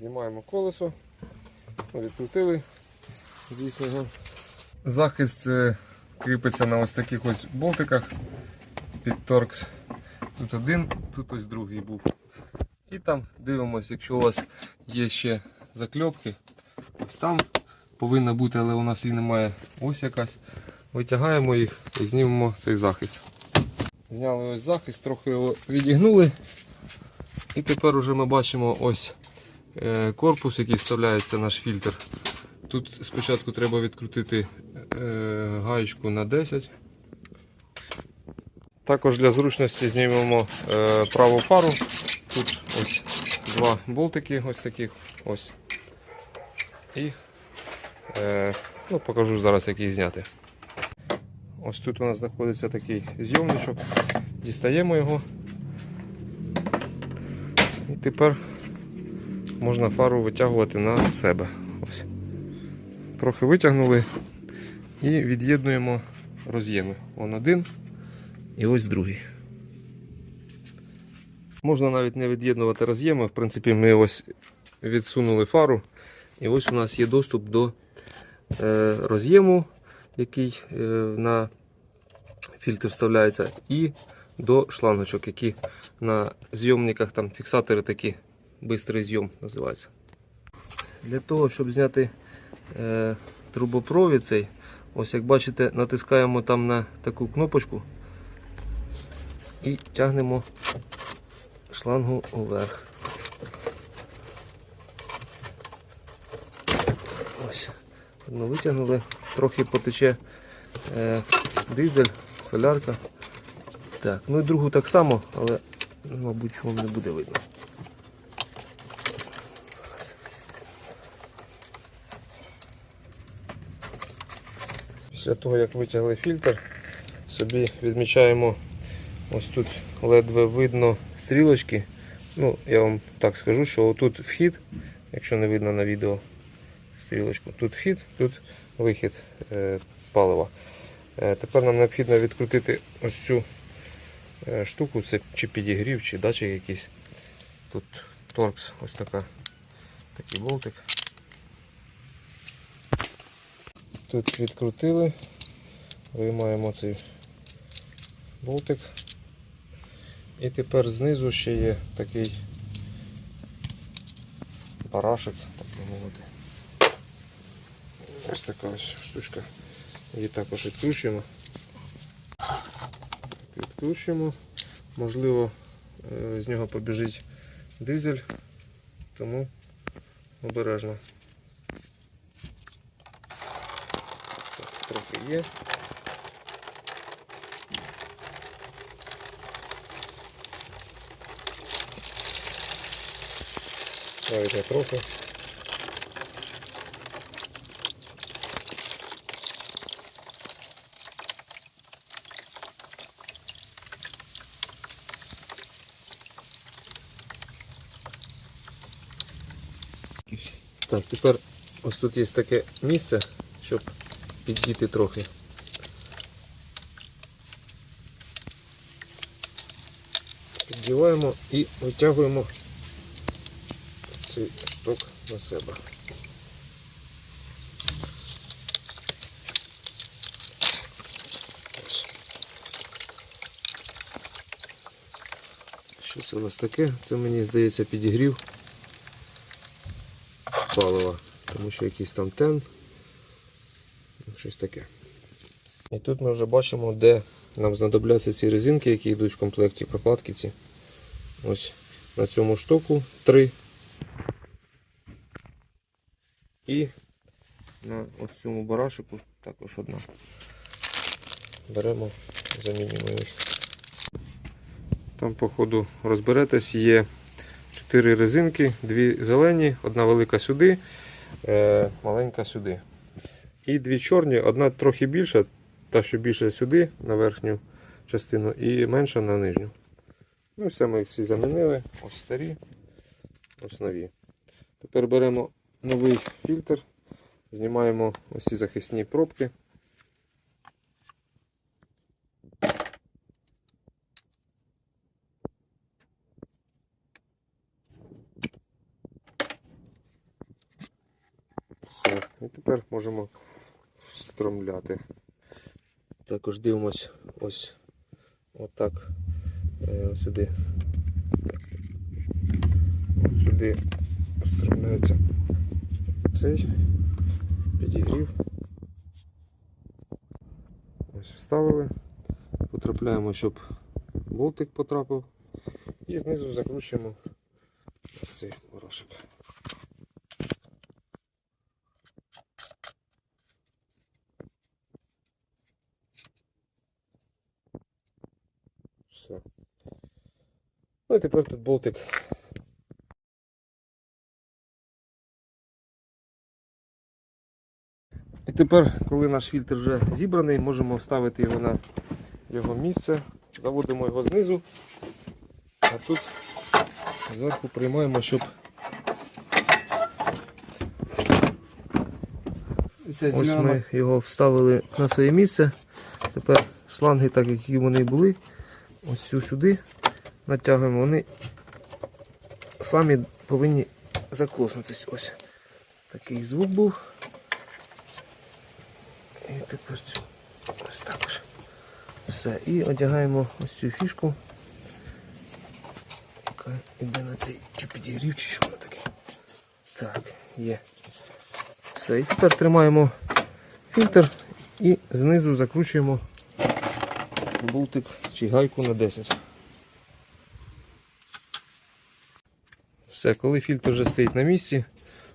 Знімаємо колесо, відкрутили, звісно його. Захист е, кріпиться на ось таких ось болтиках під торкс. Тут один, тут ось другий був. І там дивимося, якщо у вас є ще закльопки, ось там повинна бути, але у нас її немає. Ось якась. Витягаємо їх і знімемо цей захист. Зняли ось захист, трохи його відігнули. І тепер уже ми бачимо ось корпус, який вставляється наш фільтр. Тут спочатку треба відкрутити е, гаєчку на 10. Також для зручності знімемо е, праву фару. Тут ось два болтики, ось таких ось. І е, ну, покажу зараз, як їх зняти. Ось тут у нас знаходиться такий зйомничок. Дістаємо його. І тепер можна фару витягувати на себе. Ось. Трохи витягнули і від'єднуємо роз'єми. Вон один і ось другий. Можна навіть не від'єднувати роз'єми. В принципі, ми ось відсунули фару. І ось у нас є доступ до е, роз'єму, який е, на фільтр вставляється, і до шлангочок, які на зйомниках там фіксатори такі, бистрий зйом називається. Для того, щоб зняти е, трубопровід цей, ось як бачите, натискаємо там на таку кнопочку і тягнемо шлангу вверх. Ось. Одну витягнули, трохи потече е, дизель, солярка. Так, ну і другу так само, але, мабуть, вам не буде видно. Після того, як витягли фільтр, собі відмічаємо ось тут ледве видно стрілочки. Ну, я вам так скажу, що отут вхід, якщо не видно на відео стрілочку, тут вхід, тут вихід е, палива. Е, тепер нам необхідно відкрутити ось цю е, штуку, це чи підігрів, чи датчик якийсь. Тут торкс, ось така, такий болтик. Тут відкрутили, виймаємо цей болтик. І тепер знизу ще є такий барашек, так мовити. Ось така ось штучка. Її також відкручуємо. Відкручуємо. Можливо, е, з нього побіжить дизель, тому обережно. Так, трохи є. Не трохи. Так, тепер ось тут є таке місце, щоб піддіти трохи. Піддіваємо і витягуємо цей шток на себе. Що це у нас таке? Це мені здається підігрів палива, тому що якийсь там тен, щось таке. І тут ми вже бачимо, де нам знадобляться ці резинки, які йдуть в комплекті, прокладки ці. Ось на цьому штоку три. І на ось цьому барашику також одна. Беремо, замінюємо їх. Там, походу, розберетесь, є чотири резинки, дві зелені, одна велика сюди, е, маленька сюди. І дві чорні, одна трохи більша, та що більше сюди, на верхню частину, і менша на нижню. Ну, все, ми їх всі замінили. Ось старі, ось нові. Тепер беремо новий фільтр, знімаємо ось ці захисні пробки. Все. І тепер можемо стромляти. Також дивимось ось отак е, сюди. От сюди стромляється цей підігрів. Ось вставили. Потрапляємо, щоб болтик потрапив. І знизу закручуємо ось цей барашек. Все. Ну і тепер тут болтик. І тепер, коли наш фільтр вже зібраний, можемо вставити його на його місце. Заводимо його знизу, а тут зверху приймаємо, щоб Ось ми його вставили на своє місце. Тепер шланги, так як вони були, ось цю сюди натягуємо, вони самі повинні заклоснутись. Ось такий звук був. І тепер цю ось також. Все. І одягаємо ось цю фішку, яка йде на цей чи підігрів, чи що воно таке. Так, є. Все, і тепер тримаємо фільтр і знизу закручуємо болтик чи гайку на 10. Все, коли фільтр вже стоїть на місці,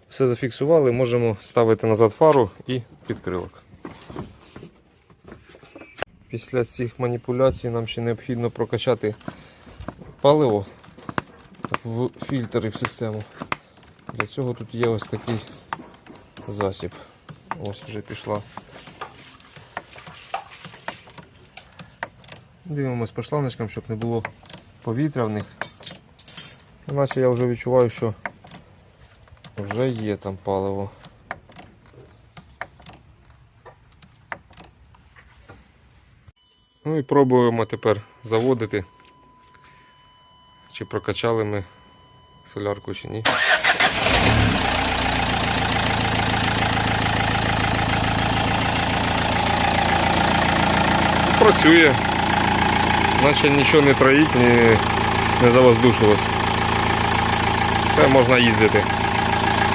все зафіксували, можемо ставити назад фару і підкрилок. Після цих маніпуляцій нам ще необхідно прокачати паливо в фільтр і в систему. Для цього тут є ось такий засіб. Ось вже пішла. Дивимось по шланочкам, щоб не було повітря в них. Іначе я вже відчуваю, що вже є там паливо. Ну і пробуємо тепер заводити, чи прокачали ми солярку чи ні. Працює, наче нічого не троїть, не, не завоздушилось. Все можна їздити.